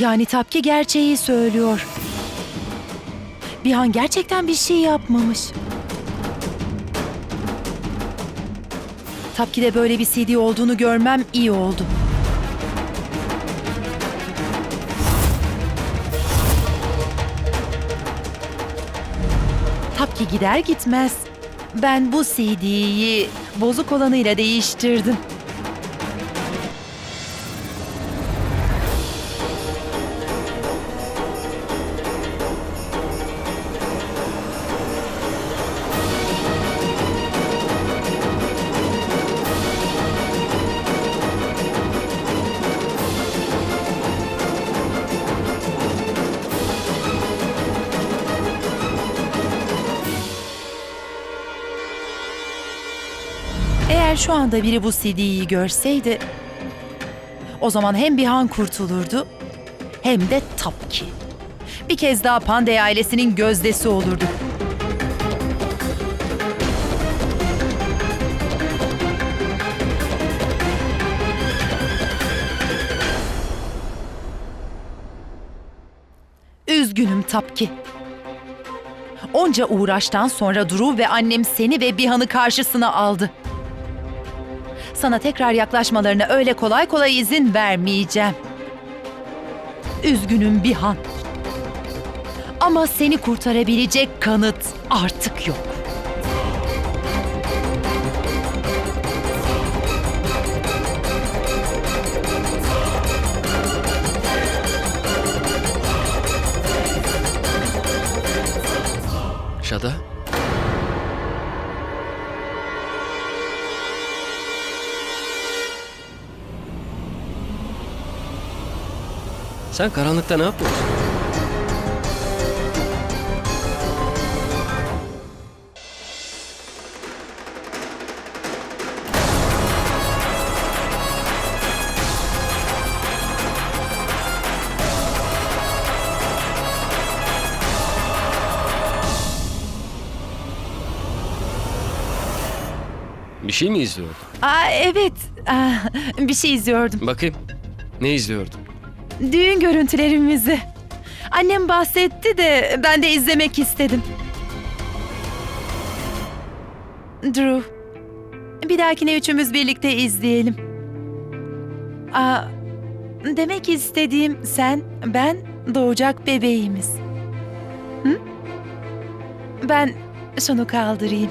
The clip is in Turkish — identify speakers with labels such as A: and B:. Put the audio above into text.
A: Yani Tapki gerçeği söylüyor. Bihan gerçekten bir şey yapmamış. Tapki'de böyle bir CD olduğunu görmem iyi oldu. Tapki gider gitmez. Ben bu CD'yi bozuk olanıyla değiştirdim. Eğer şu anda biri bu CD'yi görseydi, o zaman hem Bihan kurtulurdu hem de Tapki. Bir kez daha Pandey ailesinin gözdesi olurdu. Üzgünüm Tapki. Onca uğraştan sonra Duru ve annem seni ve Bihan'ı karşısına aldı. Sana tekrar yaklaşmalarına öyle kolay kolay izin vermeyeceğim. Üzgünüm Bihan. Ama seni kurtarabilecek kanıt artık yok.
B: Şada? Sen karanlıkta ne yapıyorsun? Bir şey mi izliyordun?
A: Aa, evet, Aa, bir şey izliyordum.
B: Bakayım. Ne izliyordun?
A: Düğün görüntülerimizi. Annem bahsetti de ben de izlemek istedim. Drew, bir dahakine üçümüz birlikte izleyelim. Aa, demek istediğim sen, ben, doğacak bebeğimiz. Hı? Ben şunu kaldırayım.